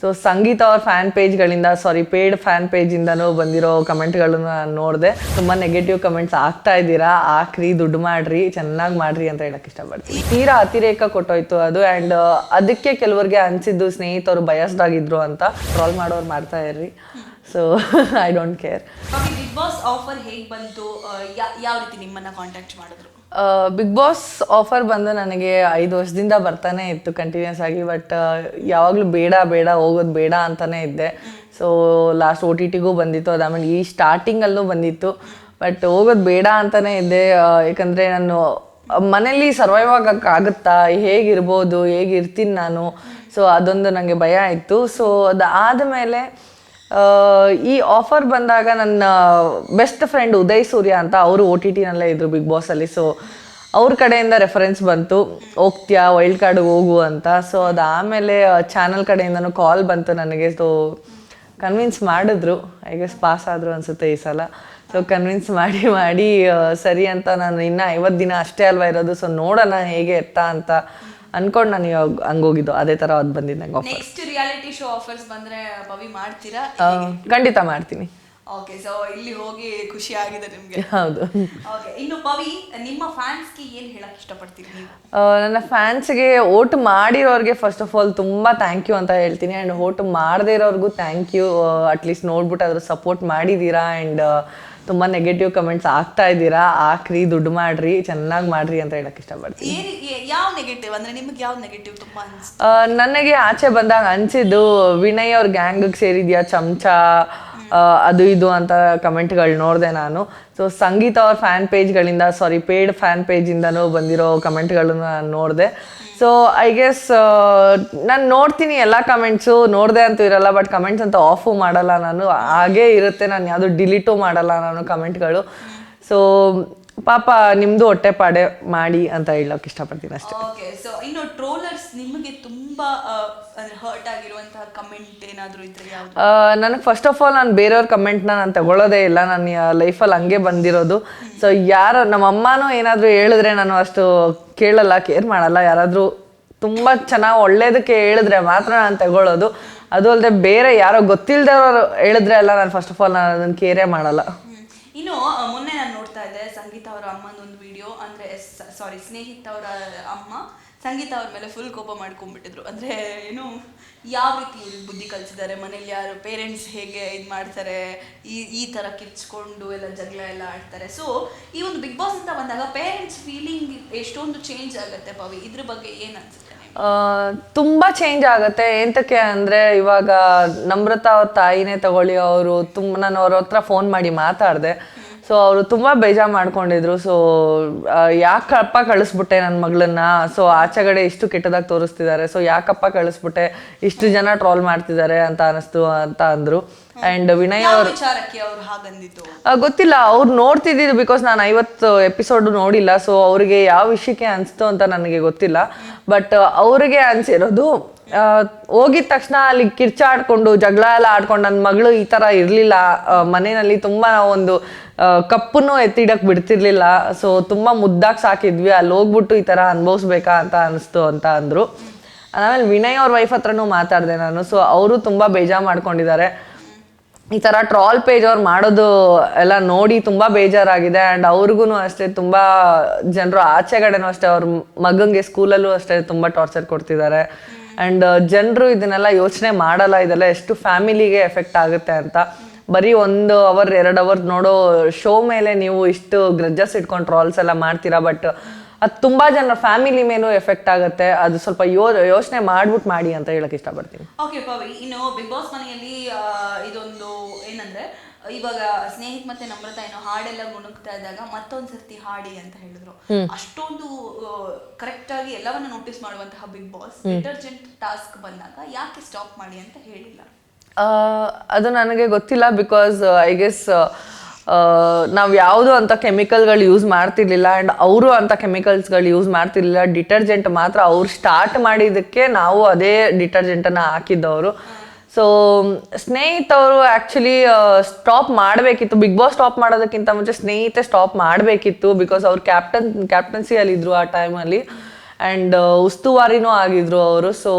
So Sangeetha ಅವ್ರ fan ಪೇಜ್ಗಳಿಂದ sorry paid fan ಪೇಜಿಂದನೂ ಬಂದಿರೋ ಕಮೆಂಟ್ಗಳನ್ನ ನಾನು ನೋಡಿದೆ. ತುಂಬ ನೆಗೆಟಿವ್ ಕಮೆಂಟ್ಸ್ ಆಗ್ತಾ ಇದ್ದೀರಾ? ಹಾಕ್ರಿ, ದುಡ್ಡು ಮಾಡ್ರಿ, ಚೆನ್ನಾಗಿ ಮಾಡ್ರಿ ಅಂತ ಹೇಳಕ್ ಇಷ್ಟಪಡ್ತೀನಿ. ತೀರಾ ಅತಿರೇಕ ಕೊಟ್ಟೋಯ್ತು ಅದು. ಆ್ಯಂಡ್ ಅದಕ್ಕೆ ಕೆಲವರಿಗೆ ಅನಿಸಿದ್ದು ಸ್ನೇಹಿತರು ಬಯಸ್ಡ್ ಆಗಿದ್ರು ಅಂತ. ಟ್ರಾಲ್ ಮಾಡೋರು ಮಾಡ್ತಾ ಇರ್ರಿ. So I don't care Bigg Boss offer ಹೇಗೆ ಬಂತು? ಯಾ- ಯಾವ ರೀತಿ ನಿಮ್ಮನ್ನ ಕಾಂಟ್ಯಾಕ್ಟ್ ಮಾಡಿದ್ರು? ಬಿಗ್ ಬಾಸ್ ಆಫರ್ ಬಂದು ನನಗೆ ಐದು ವರ್ಷದಿಂದ ಬರ್ತಾನೆ ಇತ್ತು ಕಂಟಿನ್ಯೂಸ್ ಆಗಿ ಬಟ್ ಯಾವಾಗಲೂ ಬೇಡ ಬೇಡ ಹೋಗೋದು ಬೇಡ ಅಂತಾನೆ ಇದ್ದೆ. ಸೊ ಲಾಸ್ಟ್ ಓ ಟಿ ಟಿಗೂ ಬಂದಿತ್ತು ಅದಾದ್ಮೇಲೆ ಈ ಸ್ಟಾರ್ಟಿಂಗಲ್ಲೂ ಬಂದಿತ್ತು. ಬಟ್ ಹೋಗೋದು ಬೇಡ ಅಂತಾನೆ ಇದ್ದೆ ಯಾಕಂದರೆ ನಾನು ಮನೇಲಿ ಸರ್ವೈವ್ ಆಗೋಕ್ಕಾಗುತ್ತಾ ಹೇಗಿರ್ಬೋದು? ಹೇಗಿರ್ತೀನಿ ನಾನು? ಸೊ ಅದೊಂದು ನನಗೆ ಭಯ ಇತ್ತು ಸೊ ಅದು ಆ, ಈ ಆಫರ್ ಬಂದಾಗ ನನ್ನ ಬೆಸ್ಟ್ ಫ್ರೆಂಡ್ ಉದಯ್ ಸೂರ್ಯ ಅಂತ ಅವರು ಓ ಟಿ ಟಿನಲ್ಲೇ ಇದ್ರು ಬಿಗ್ ಬಾಸಲ್ಲಿ ಸೊ ಅವ್ರ ಕಡೆಯಿಂದ ರೆಫರೆನ್ಸ್ ಬಂತು. ಹೋಗ್ತೀಯಾ ವೈಲ್ಡ್ ಕಾರ್ಡ್ ಹೋಗು ಅಂತ. ಸೊ ಅದಾದಮೇಲೆ ಚಾನಲ್ ಕಡೆಯಿಂದನೂ ಕಾಲ್ ಬಂತು ನನಗೆ. ಸೊ ಕನ್ವಿನ್ಸ್ ಮಾಡಿದ್ರು. ಐ ಗೆಸ್ ಪಾಸ್ ಆದರು ಅನಿಸುತ್ತೆ ಈ ಸಲ. ಸೊ ಕನ್ವಿನ್ಸ್ ಮಾಡಿ ಮಾಡಿ ಸರಿ ಅಂತ ನಾನು ಇನ್ನೂ ಐವತ್ತು ದಿನ ಅಷ್ಟೇ ಅಲ್ವಾ ಇರೋದು. ಸೊ ನೋಡೋಣ ಹೇಗೆ ಎತ್ತ ಅಂತ. ಅನ್ಕೊಂಡು ನಾನು ಇವಾಗ ಹಂಗೋಗಿದ್ದು ಅದೇ ಥರ ಅದು ಬಂದಿದ್ದು ನಂಗೆ offer next reality show offers ಬಂದ್ರೆ ಬವಿ ಮಾಡ್ತೀರಾ? ಖಂಡಿತ ಮಾಡ್ತೀನಿ. ಓಕೆ ಸೊ ಇಲ್ಲಿ ಹೋಗಿ ಖುಷಿ ಆಗಿದೆ ನಿಮಗೆ. ಹೌದು. ಓಕೆ ಇನ್ನು ಪವಿ ನಿಮ್ಮ ಫ್ಯಾನ್ಸ್ಗೆ ಏನು ಹೇಳಕ್ಕೆ ಇಷ್ಟಪಡ್ತೀನಿ ನನ್ನ ಫ್ಯಾನ್ಸ್ಗೆ ಓಟ್ ಮಾಡಿರೋರಿಗೆ ಫಸ್ಟ್ ಆಫ್ ಆಲ್ ತುಂಬ ಥ್ಯಾಂಕ್ ಯು ಅಂತ ಹೇಳ್ತೀನಿ. ಆ್ಯಂಡ್ ಓಟ್ ಮಾಡದೇ ಇರೋರಿಗೂ ಥ್ಯಾಂಕ್ ಯು ಅಟ್ಲೀಸ್ಟ್ ನೋಡ್ಬಿಟ್ಟು ಅದ್ರ ಸಪೋರ್ಟ್ ಮಾಡಿದ್ದೀರಾ ಆ್ಯಂಡ್ ತುಂಬ ನೆಗೆಟಿವ್ ಕಮೆಂಟ್ಸ್ ಆಗ್ತಾ ಇದ್ದೀರಾ? ಹಾಕ್ರಿ ದುಡ್ಡು ಮಾಡ್ರಿ ಚೆನ್ನಾಗಿ ಮಾಡ್ರಿ ಅಂತ ಹೇಳಕ್ ಇಷ್ಟಪಡ್ತೀನಿ. ಯಾವ ನೆಗೆಟಿವ್ ಅಂದ್ರೆ ನಿಮ್ಗೆ ಯಾವ ನೆಗೆಟಿವ್ ತುಂಬಾ ನನಗೆ ಆಚೆ ಬಂದಾಗ ಅನ್ಸಿದ್ದು ವಿನಯ್ ಅವ್ರ ಗ್ಯಾಂಗ್ ಸೇರಿದ್ಯಾ ಚಮಚ? ಅದು ಇದು ಅಂತ ಕಮೆಂಟ್ಗಳು ನೋಡಿದೆ ನಾನು. ಸೊ ಸಂಗೀತ ಅವ್ರ ಫ್ಯಾನ್ ಪೇಜ್ಗಳಿಂದ ಸಾರಿ ಪೇಡ್ ಫ್ಯಾನ್ ಪೇಜಿಂದನೂ ಬಂದಿರೋ ಕಮೆಂಟ್ಗಳನ್ನ ನಾನು ನೋಡಿದೆ. ಸೊ ಐ ಗೆಸ್ ನಾನು ನೋಡ್ತೀನಿ ಎಲ್ಲ ಕಮೆಂಟ್ಸು ನೋಡಿದೆ ಅಂತೂ ಇರಲ್ಲ ಬಟ್ ಕಮೆಂಟ್ಸ್ ಅಂತ ಆಫು ಮಾಡಲ್ಲ ನಾನು. ಹಾಗೇ ಇರುತ್ತೆ, ನಾನು ಯಾವುದು ಡಿಲೀಟು ಮಾಡಲ್ಲ ನಾನು ಕಮೆಂಟ್ಗಳು ಸೊ ಪಾಪ ನಿಮ್ಮದು ಹೊಟ್ಟೆಪಾಡೆ ಮಾಡಿ ಅಂತ ಹೇಳೋಕೆ ಇಷ್ಟಪಡ್ತೀನಿ ಅಷ್ಟೇ. ಓಕೆ ಸೊ ಇನ್ನು ಟ್ರೋಲರ್ಸ್ ನಿಮಗೆ ತುಂಬಾ ಹರ್ಟ್ ಆಗಿರುವಂತಹ ಕಮೆಂಟ್ ಏನಾದರೂ ಇದ್ರೆ ನನಗೆ ಫಸ್ಟ್ ಆಫ್ ಆಲ್ ನಾನು ಬೇರೆಯವ್ರ ಕಮೆಂಟ್ನ ನಾನು ತಗೊಳ್ಳೋದೇ ಇಲ್ಲ. ನನ್ನ ಲೈಫಲ್ಲಿ ಹಂಗೆ ಬಂದಿರೋದು. ಸೊ ಯಾರು ನಮ್ಮ ಅಮ್ಮನೂ ಏನಾದರೂ ಹೇಳಿದ್ರೆ ನಾನು ಅಷ್ಟು ಕೇಳಲ್ಲ ಕೇರ್ ಮಾಡಲ್ಲ. ಯಾರಾದರೂ ತುಂಬ ಚೆನ್ನಾಗಿ ಒಳ್ಳೇದಕ್ಕೆ ಹೇಳಿದ್ರೆ ಮಾತ್ರ ನಾನು ತಗೊಳ್ಳೋದು. ಅದು ಅಲ್ಲದೆ ಬೇರೆ ಯಾರೋ ಗೊತ್ತಿಲ್ಲದವ್ರು ಹೇಳಿದ್ರೆ ಅಲ್ಲ ನಾನು ಫಸ್ಟ್ ಆಫ್ ಆಲ್ ನಾನು ಅದನ್ನು ಕೇರೇ ಮಾಡಲ್ಲ. ಇನ್ನು ಮೊನ್ನೆ ನಾನು ನೋಡ್ತಾ ಇದ್ದೆ ಸಂಗೀತ ಅವರ ಅಮ್ಮನ ಒಂದು ವಿಡಿಯೋ ಅಂದ್ರೆ ಸಾರಿ ಸ್ನೇಹಿತ ಅವರ ಅಮ್ಮ, ಸಂಗೀತ ಅವ್ರ ಮೇಲೆ ಫುಲ್ ಕೋಪ ಮಾಡ್ಕೊಂಡ್ಬಿಟ್ಟಿದ್ರು. ಅಂದ್ರೆ, ಏನು, ಯಾವ ರೀತಿ ಬುದ್ಧಿ ಕಲಿಸಿದ್ದಾರೆ? ಮನೇಲಿ ಯಾರು ಪೇರೆಂಟ್ಸ್ ಹೇಗೆ ಇದು ಮಾಡ್ತಾರೆ? ಈ ಈ ತರ ಕಿಚ್ಕೊಂಡು ಎಲ್ಲ ಜಗಳ ಎಲ್ಲ ಆಡ್ತಾರೆ. ಸೊ ಈ ಒಂದು ಬಿಗ್ ಬಾಸ್ ಅಂತ ಬಂದಾಗ ಪೇರೆಂಟ್ಸ್ ಫೀಲಿಂಗ್ ಎಷ್ಟೊಂದು ಚೇಂಜ್ ಆಗುತ್ತೆ ಪವಿ ಇದ್ರ ಬಗ್ಗೆ ಏನ್ ಅನ್ಸುತ್ತೆ? ತುಂಬಾ ಚೇಂಜ್ ಆಗುತ್ತೆ. ಎಂತಕ್ಕೆ ಅಂದ್ರೆ ಇವಾಗ ನಮ್ರತಾ ಅವ್ರ ತಾಯಿನೇ ತಗೊಳ್ಳಿ, ಅವರು ತುಂಬ, ನಾನು ಅವ್ರ ಹತ್ರ ಫೋನ್ ಮಾಡಿ ಮಾತಾಡಿದೆ. ಸೊ ಅವರು ತುಂಬಾ ಬೇಜಾರು ಮಾಡ್ಕೊಂಡಿದ್ರು. ಸೊ ಯಾಕಪ್ಪ ಕಳಿಸ್ಬಿಟ್ಟೆ ನನ್ನ ಮಗಳನ್ನ? ಸೊ ಆಚೆಗಡೆ ಇಷ್ಟು ಕೆಟ್ಟದಾಗಿ ತೋರಿಸ್ತಿದ್ದಾರೆ ಸೊ ಯಾಕಪ್ಪ ಕಳಿಸ್ಬಿಟ್ಟೆ? ಇಷ್ಟು ಜನ ಟ್ರೋಲ್ ಮಾಡ್ತಿದ್ದಾರೆ ಅಂತ ಅನಿಸ್ತು ಅಂತ ಅಂದ್ರು. ಅಂಡ್ ವಿನಯ್ ಅವರು ಗೊತ್ತಿಲ್ಲ. ಅವ್ರು ನೋಡ್ತಿದ್ದಿದ್ದು ಬಿಕಾಸ್ ನಾನು ಐವತ್ತು ಎಪಿಸೋಡ್ ನೋಡಿಲ್ಲ. ಸೊ ಅವರಿಗೆ ಯಾವ ವಿಷಯಕ್ಕೆ ಅನಿಸ್ತು ಅಂತ ನನಗೆ ಗೊತ್ತಿಲ್ಲ. ಬಟ್ ಅವರಿಗೆ ಅನ್ಸಿರೋದು ಹೋಗಿದ ತಕ್ಷಣ ಅಲ್ಲಿ ಕಿರ್ಚಾಡ್ಕೊಂಡು, ಜಗಳ ಎಲ್ಲ ಆಡ್ಕೊಂಡು ನನ್ನ ಮಗಳು ಈ ಥರ ಇರಲಿಲ್ಲ. ಮನೆಯಲ್ಲಿ ತುಂಬ ಒಂದು ಕಪ್ಪನ್ನು ಎತ್ತಿಡಕ್ಕೆ ಬಿಡ್ತಿರ್ಲಿಲ್ಲ. ಸೊ ತುಂಬ ಮುದ್ದಾಗಿ ಸಾಕಿದ್ವಿ. ಅಲ್ಲಿ ಹೋಗ್ಬಿಟ್ಟು ಈ ಥರ ಅನುಭವಿಸ್ಬೇಕಾ ಅಂತ ಅನಿಸ್ತು ಅಂತ ಅಂದರು. ಆಮೇಲೆ ವಿನಯ್ ಅವ್ರ ವೈಫ್ ಹತ್ರನೂ ಮಾತಾಡಿದೆ ನಾನು. ಸೊ ಅವರು ತುಂಬ ಬೇಜಾರು ಮಾಡ್ಕೊಂಡಿದ್ದಾರೆ. ಈ ಥರ ಟ್ರಾಲ್ ಪೇಜ್ ಅವ್ರು ಮಾಡೋದು ಎಲ್ಲ ನೋಡಿ ತುಂಬ ಬೇಜಾರಾಗಿದೆ. ಆ್ಯಂಡ್ ಅವ್ರಿಗೂ ಅಷ್ಟೇ ತುಂಬ ಜನರು ಆಚೆಗಡೆನೂ ಅಷ್ಟೇ, ಅವ್ರ ಮಗಂಗೆ ಸ್ಕೂಲಲ್ಲೂ ಅಷ್ಟೇ ತುಂಬ ಟಾರ್ಚರ್ ಕೊಡ್ತಿದ್ದಾರೆ. ಆ್ಯಂಡ್ ಜನರು ಇದನ್ನೆಲ್ಲ ಯೋಚನೆ ಮಾಡಲ್ಲ, ಇದೆಲ್ಲ ಎಷ್ಟು ಫ್ಯಾಮಿಲಿಗೆ ಎಫೆಕ್ಟ್ ಆಗುತ್ತೆ ಅಂತ. ಬರೀ ಒಂದು ಅವರ್, ಎರಡು ಅವರ್ ನೋಡೋ ಶೋ ಮೇಲೆ ನೀವು ಇಷ್ಟು ಗ್ರಜ್ಜಸ್ ಇಟ್ಕೊಂಡು, ಟ್ರಾಲ್ಸ್ ಎಲ್ಲ ಮಾಡ್ತೀರಾ, ಬಟ್ ಅದು ತುಂಬ ಜನರ ಫ್ಯಾಮಿಲಿ ಮೇಲೂ ಎಫೆಕ್ಟ್ ಆಗುತ್ತೆ. ಅದು ಸ್ವಲ್ಪ ಯೋ ಯೋಚನೆ ಮಾಡ್ಬಿಟ್ಟು ಮಾಡಿ ಅಂತ ಹೇಳಕ್ ಇಷ್ಟಪಡ್ತೀನಿ. ಓಕೆ ಪವಿ ಇನ್ನು ಬಿಗ್ ಬಾಸ್ ಮನೆಯಲ್ಲಿ ಇದೊಂದು ಏನಂದ್ರೆ ಇವಾಗ ಸ್ನೇಹಿತ್ ಮತ್ತೆ ನಮ್ರತಾ ಏನೋ ಹಾಡೆಲ್ಲ ಮುಣುಗ್ತಾ ಇದ್ದಾಗ ಮತ್ತೊಂದ್ ಸರ್ತಿ ಹಾಡಿ ಅಂತ ಹೇಳಿದ್ರು. ಅಷ್ಟೊಂದು ಕರೆಕ್ಟ್ ಆಗಿ ಎಲ್ಲವನ್ನ ನೋಟಿಸ್ ಮಾಡುವಂತಹ ಬಿಗ್ ಬಾಸ್ ಡಿಟರ್ಜೆಂಟ್ ಟಾಸ್ಕ್ ಬಂದಾಗ ಯಾಕೆ ಸ್ಟಾಪ್ ಮಾಡಿ ಅಂತ ಹೇಳಿಲ್ಲ? ಅದು ನನಗೆ ಗೊತ್ತಿಲ್ಲ ಬಿಕಾಸ್ ಐ ಗೆಸ್ ನಾವು ಯಾವುದು ಅಂತ ಕೆಮಿಕಲ್ಗಳು ಯೂಸ್ ಮಾಡ್ತಿರ್ಲಿಲ್ಲ ಆ್ಯಂಡ್ ಅವರು ಅಂತ ಕೆಮಿಕಲ್ಸ್ಗಳು ಯೂಸ್ ಮಾಡ್ತಿರ್ಲಿಲ್ಲ, ಡಿಟರ್ಜೆಂಟ್ ಮಾತ್ರ ಅವ್ರು ಸ್ಟಾರ್ಟ್ ಮಾಡಿದ್ದಕ್ಕೆ ನಾವು ಅದೇ ಡಿಟರ್ಜೆಂಟನ್ನು ಹಾಕಿದ್ದವರು. ಸೊ ಸ್ನೇಹಿತವರು ಆ್ಯಕ್ಚುಲಿ ಸ್ಟಾಪ್ ಮಾಡಬೇಕಿತ್ತು. ಬಿಗ್ ಬಾಸ್ ಸ್ಟಾಪ್ ಮಾಡೋದಕ್ಕಿಂತ ಮುಂಚೆ ಸ್ನೇಹಿತೆ ಸ್ಟಾಪ್ ಮಾಡಬೇಕಿತ್ತು ಬಿಕಾಸ್ ಅವ್ರು ಕ್ಯಾಪ್ಟನ್ ಕ್ಯಾಪ್ಟನ್ಸಿಯಲ್ಲಿದ್ದರು ಆ ಟೈಮಲ್ಲಿ ಆ್ಯಂಡ್ ಉಸ್ತುವಾರಿನೂ ಆಗಿದ್ರು ಅವರು. ಸೊ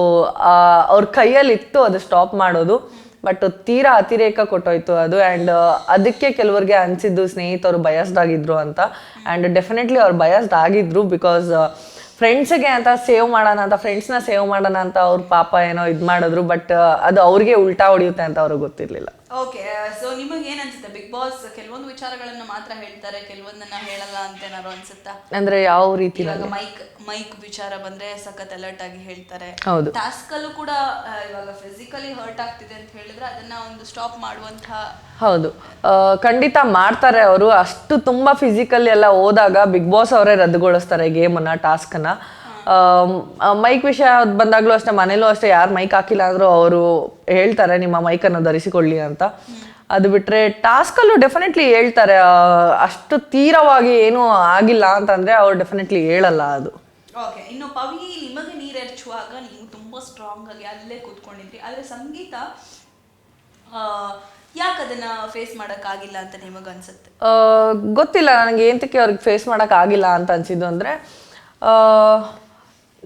ಅವ್ರ ಕೈಯಲ್ಲಿ ಇತ್ತು ಅದು ಸ್ಟಾಪ್ ಮಾಡೋದು. ಬಟ್ ತೀರಾ ಅತಿರೇಕ ಕೊಟ್ಟೋಯ್ತು ಅದು. ಆ್ಯಂಡ್ ಅದಕ್ಕೆ ಕೆಲವರಿಗೆ ಅನಿಸಿದ್ದು ಸ್ನೇಹಿತರು ಬಯಸ್ಡ್ ಆಗಿದ್ರು ಅಂತ. ಆ್ಯಂಡ್ ಡೆಫಿನೆಟ್ಲಿ ಅವ್ರು ಬಯಸ್ಡ್ ಆಗಿದ್ರು ಬಿಕಾಸ್ ಫ್ರೆಂಡ್ಸ್ಗೆ ಅಂತ ಸೇವ್ ಮಾಡೋಣ ಅಂತ ಫ್ರೆಂಡ್ಸ್ನ ಸೇವ್ ಮಾಡೋಣ ಅಂತ ಅವ್ರ ಪಾಪ ಏನೋ ಇದು ಮಾಡಿದ್ರು. ಬಟ್ ಅದು ಅವ್ರಿಗೆ ಉಲ್ಟಾ ಹೊಡೆಯುತ್ತೆ ಅಂತ ಅವ್ರಿಗೆ ಗೊತ್ತಿರಲಿಲ್ಲ. ಓಕೆ ಸೊ ನಿಮಗೆ ಏನ್ ಅನ್ಸುತ್ತೆ ಬಿಗ್ ಬಾಸ್ ಕೆಲವೊಂದು ವಿಚಾರಗಳನ್ನ ಮಾತ್ರ ಹೇಳ್ತಾರೆ ಕೆಲವೊಂದನ್ನ ಹೇಳಲ್ಲ ಅಂತ ಏನಾದ್ರು ಅನ್ಸುತ್ತಾ? ಅಂದ್ರೆ ಯಾವ ರೀತಿ ಇವಾಗ ಮೈಕ್ ಮೈಕ್ ವಿಚಾರ ಬಂದ್ರೆ ಸಖತ್ ಅಲರ್ಟ್ ಆಗಿ ಹೇಳ್ತಾರೆ. ಹೌದು. ಟಾಸ್ಕ್ ಅಲ್ಲೂ ಕೂಡ ಇವಾಗ ಫಿಸಿಕಲಿ ಹರ್ಟ್ ಆಗ್ತಿದೆ ಅಂತ ಹೇಳಿದ್ರೆ ಅದನ್ನ ಒಂದು ಸ್ಟಾಪ್ ಮಾಡುವಂತಹ ಹೌದು. ಖಂಡಿತ ಮಾಡ್ತಾರೆ ಅವರು. ಅಷ್ಟು ತುಂಬಾ ಫಿಸಿಕಲಿ ಎಲ್ಲ ಹೋದಾಗ ಬಿಗ್ ಬಾಸ್ ಅವರೇ ರದ್ದುಗೊಳಿಸ್ತಾರೆ ಗೇಮನ್ನ ಟಾಸ್ಕನ್ನು ಮೈಕ್ ವಿಷಯ ಬಂದಾಗಲೂ ಅಷ್ಟೇ ಮನೇಲೂ ಅಷ್ಟೇ ಯಾರು ಮೈಕ್ ಹಾಕಿಲ್ಲ ಅಂದರೂ ಅವರು ಹೇಳ್ತಾರೆ ನಿಮ್ಮ ಮೈಕನ್ನು ಧರಿಸಿಕೊಳ್ಳಿ ಅಂತ. ಅದು ಬಿಟ್ಟರೆ ಟಾಸ್ಕಲ್ಲೂ ಡೆಫಿನೆಟ್ಲಿ ಹೇಳ್ತಾರೆ ಅಷ್ಟು ತೀರವಾಗಿ ಏನೂ ಆಗಿಲ್ಲ ಅಂತಂದರೆ ಅವ್ರು ಡೆಫಿನೆಟ್ಲಿ ಹೇಳಲ್ಲ ಅದು. ಓಕೆ ಇನ್ನು ಪವಿ ನಿಮಗೆ ನೀರೆರ್ಚುವಾಗ ನೀವು ತುಂಬ ಸ್ಟ್ರಾಂಗ್ ಆಗಿ ಅಲ್ಲೇ ಕೂತ್ಕೊಂಡಿದ್ರಿ. ಆದರೆ ಸಂಗೀತ ಯಾಕೆ ಅದನ್ನ ಫೇಸ್ ಮಾಡೋಕ್ಕಾಗಿಲ್ಲ ಅಂತ ನಿಮಗೆ ಅನ್ಸುತ್ತೆ? ಗೊತ್ತಿಲ್ಲ ನನಗೆ ಏಂತಕ್ಕೆ ಅವ್ರಿಗೆ ಫೇಸ್ ಆಗಿಲ್ಲ ಅಂತ ಅನ್ಸಿದ್ದು ಅಂದರೆ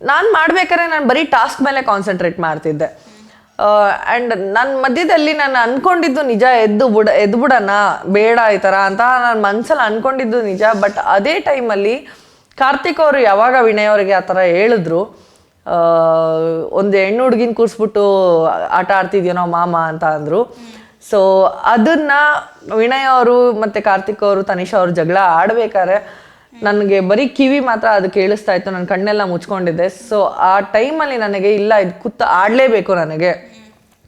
ನಾನು ಮಾಡ್ಬೇಕಾದ್ರೆ ನಾನು ಬರೀ ಟಾಸ್ಕ್ ಮೇಲೆ ಕಾನ್ಸಂಟ್ರೇಟ್ ಮಾಡ್ತಿದ್ದೆ. ಆ್ಯಂಡ್ ನನ್ನ ಮಧ್ಯದಲ್ಲಿ ನಾನು ಅಂದ್ಕೊಂಡಿದ್ದು ನಿಜ ಎದ್ದು ಬಿಡ, ಎದ್ದು ಬಿಡೋಣ, ಬೇಡ ಈ ಥರ ಅಂತ ನಾನು ಮನಸ್ಸಲ್ಲಿ ಅಂದ್ಕೊಂಡಿದ್ದು ನಿಜ ಬಟ್ ಅದೇ ಟೈಮಲ್ಲಿ ಕಾರ್ತಿಕ್ ಅವರು ಯಾವಾಗ ವಿನಯ್ ಅವರಿಗೆ ಆ ಥರ ಹೇಳಿದ್ರು ಒಂದು ಹೆಣ್ಣು ಹುಡುಗಿನ ಕೂರಿಸ್ಬಿಟ್ಟು ಆಟ ಆಡ್ತಿದ್ಯೋ ನಾವು ಮಾಮ ಅಂತ ಅಂದರು. ಸೊ ಅದನ್ನು ವಿನಯ್ ಅವರು ಮತ್ತು ಕಾರ್ತಿಕ್ ಅವರು ತನಿಷಾ ಅವರು ಜಗಳ ಆಡ್ಬೇಕಾದ್ರೆ ನನಗೆ ಬರೀ ಕಿವಿ ಮಾತ್ರ ಅದು ಕೇಳಿಸ್ತಾ ಇತ್ತು ನನ್ನ ಕಣ್ಣೆಲ್ಲ ಮುಚ್ಕೊಂಡಿದ್ದೆ. ಸೊ ಆ ಟೈಮಲ್ಲಿ ನನಗೆ ಇಲ್ಲ, ಇದು ಕುತ್ತ ಆಡಲೇಬೇಕು ನನಗೆ.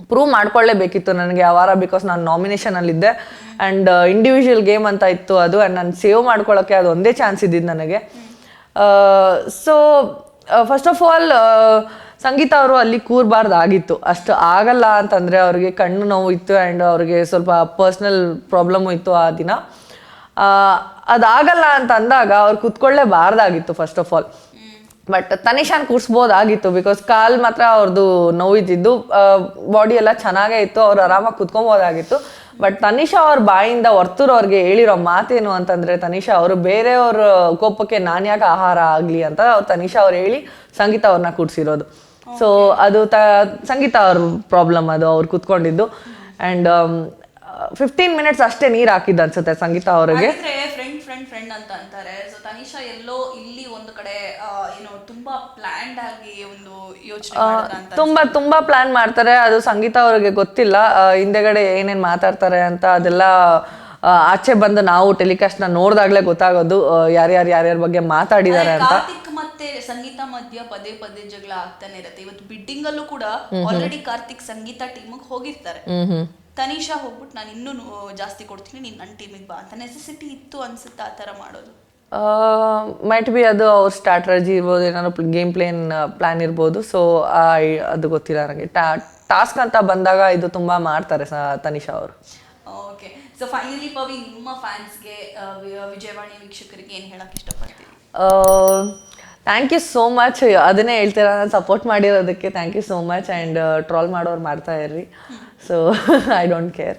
ಪ್ರೂವ್ ಮಾಡ್ಕೊಳ್ಳೇಬೇಕಿತ್ತು ನನಗೆ ಆ ವಾರ ಬಿಕಾಸ್ ನಾನು ನಾಮಿನೇಷನಲ್ಲಿದ್ದೆ ಆ್ಯಂಡ್ ಇಂಡಿವಿಜುವಲ್ ಗೇಮ್ ಅಂತ ಇತ್ತು ಅದು ಆ್ಯಂಡ್ ನಾನು ಸೇವ್ ಮಾಡ್ಕೊಳ್ಳೋಕ್ಕೆ ಅದು ಒಂದೇ ಚಾನ್ಸ್ ಇದ್ದಿದ್ದು ನನಗೆ. So first of all Sangeetha ಅವರು ಅಲ್ಲಿ ಕೂರಬಾರ್ದಾಗಿತ್ತು. ಅಷ್ಟು ಆಗಲ್ಲ ಅಂತಂದರೆ ಅವ್ರಿಗೆ ಕಣ್ಣು ನೋವು ಇತ್ತು ಆ್ಯಂಡ್ ಅವ್ರಿಗೆ ಸ್ವಲ್ಪ ಪರ್ಸ್ನಲ್ ಪ್ರಾಬ್ಲಮ್ಮು ಇತ್ತು ಆ ದಿನ. ಅದಾಗಲ್ಲ ಅಂತ ಅಂದಾಗ ಅವ್ರು ಕುತ್ಕೊಳ್ಳೇಬಾರ್ದಾಗಿತ್ತು ಫಸ್ಟ್ ಆಫ್ ಆಲ್ ಬಟ್ ತನಿಷಾನ್ ಕೂರಿಸ್ಬೋದಾಗಿತ್ತು ಬಿಕಾಸ್ ಕಾಲ್ ಮಾತ್ರ ಅವ್ರದ್ದು ನೋವಿದ್ದಿದ್ದು ಬಾಡಿ ಎಲ್ಲ ಚೆನ್ನಾಗೇ ಇತ್ತು ಅವ್ರು ಆರಾಮಾಗಿ ಕುತ್ಕೊಬೋದಾಗಿತ್ತು. ಬಟ್ ತನಿಷಾ ಅವ್ರ ಬಾಯಿಂದ ವರ್ತೂರ್ ಅವ್ರಿಗೆ ಹೇಳಿರೋ ಮಾತೇನು ಅಂತಂದ್ರೆ ತನಿಷಾ ಅವರು ಬೇರೆಯವ್ರ ಕೋಪಕ್ಕೆ ನಾನು ಯಾಕೆ ಆಹಾರ ಆಗಲಿ ಅಂತ ಅವ್ರು ತನಿಷಾ ಅವ್ರು ಹೇಳಿ ಸಂಗೀತ ಅವ್ರನ್ನ ಕೂಡ್ಸಿರೋದು ಸೊ ಅದು ತ ಸಂಗೀತ ಅವ್ರ ಪ್ರಾಬ್ಲಮ್ ಅದು ಅವ್ರು ಕುತ್ಕೊಂಡಿದ್ದು. ಆ್ಯಂಡ್ ಫಿಫ್ಟೀನ್ ಮಿನಿಟ್ಸ್ ಅಷ್ಟೇ ನೀರು ಹಾಕಿದ್ದು ಅನ್ಸುತ್ತೆ ಸಂಗೀತ ಅವರಿಗೆ. ಫ್ರೆಂಡ್ ಫ್ರೆಂಡ್ ಫ್ರೆಂಡ್ ಅಂತ ಅಂತಾರೆ. ಸೊ ತನಿಷಾ ಎಲ್ಲೋ ಇಲ್ಲಿ ಒಂದು ಕಡೆ ಏನು ತುಂಬಾ ಪ್ಲಾನ್ಡ್ ಆಗಿ ಒಂದು ಯೋಚನೆ ತುಂಬಾ ತುಂಬಾ ಪ್ಲಾನ್ ಮಾಡ್ತಾರೆ. ಅದು ಸಂಗೀತ ಅವ್ರಿಗೆ ಗೊತ್ತಿಲ್ಲ. ಹಿಂದೆಗಡೆ ಏನೇನ್ ಮಾತಾಡ್ತಾರೆ ಅಂತ ಅದೆಲ್ಲ ಆಚೆ ಬಂದು ನಾವು ಟೆಲಿಕಾಸ್ಟ್ನ ನೋಡ್ದಾಗ್ಲೇ ಗೊತ್ತಾಗೋದು. ಯಾರ್ಯಾರು ಯಾರ್ಯಾರ ಬಗ್ಗೆ ಮಾತಾಡಿದ್ದಾರೆ ಅಂತ. ಮತ್ತೆ ಸಂಗೀತ ಮಧ್ಯ ಪದೇ ಪದೇ ಜಗಳ ಆಗ್ತಾನೆ ಇರುತ್ತೆ. ಇವತ್ತು ಬಿಡ್ಡಿಂಗ್ ಅಲ್ಲೂ ಕೂಡ ಆಲ್ರೆಡಿ ಕಾರ್ತಿಕ್ ಸಂಗೀತ ಟೀಮ್ ಹೋಗಿರ್ತಾರೆ. ತನಿಷಾ ಹೋಗ್ಬಿಟ್ಟು ನಾನು ಇನ್ನೂ ಜಾಸ್ತಿ ಕೊಡ್ತೀನಿ ನೀನು ನನ್ನ ಟೀಮಿಗೆ ಬಾ ಅಂತ. ನೆಸೆಸಿಟಿ ಇತ್ತು ಅನ್ಸುತ್ತೆ ಆ ಥರ ಮಾಡೋದು? ಮೈಟ್ ಬಿ ಅದು ಅವ್ರ ಸ್ಟ್ರಾಟಜಿ ಇರ್ಬೋದು ಏನಾದ್ರು ಗೇಮ್ ಪ್ಲೇನ್ ಪ್ಲಾನ್ ಇರ್ಬೋದು. ಸೊ ಅದು ಗೊತ್ತಿಲ್ಲ ನನಗೆ ಟಾ ಟಾಸ್ಕ್ ಅಂತ ಬಂದಾಗ ಇದು ತುಂಬ ಮಾಡ್ತಾರೆ ತನಿಷಾ ಅವರು. ಓಕೆ ಸೊ ಫೈನಲಿ ಪವಿ ನಿಮ್ಮ ಫ್ಯಾನ್ಸ್ಗೆ ವಿಜಯವಾಣಿ ವೀಕ್ಷಕರಿಗೆ ಏನು ಹೇಳಕ್ಕೆ ಇಷ್ಟಪಡ್ತೀನಿ ಥ್ಯಾಂಕ್ ಯು ಸೋ ಮಚ್ ಅದನ್ನೇ ಹೇಳ್ತೀರಾ ನಾನು support ಮಾಡಿರೋದಕ್ಕೆ thank you so much and troll ಮಾಡೋರು ಮಾಡ್ತಾ ಇರ್ರಿ. So I don't care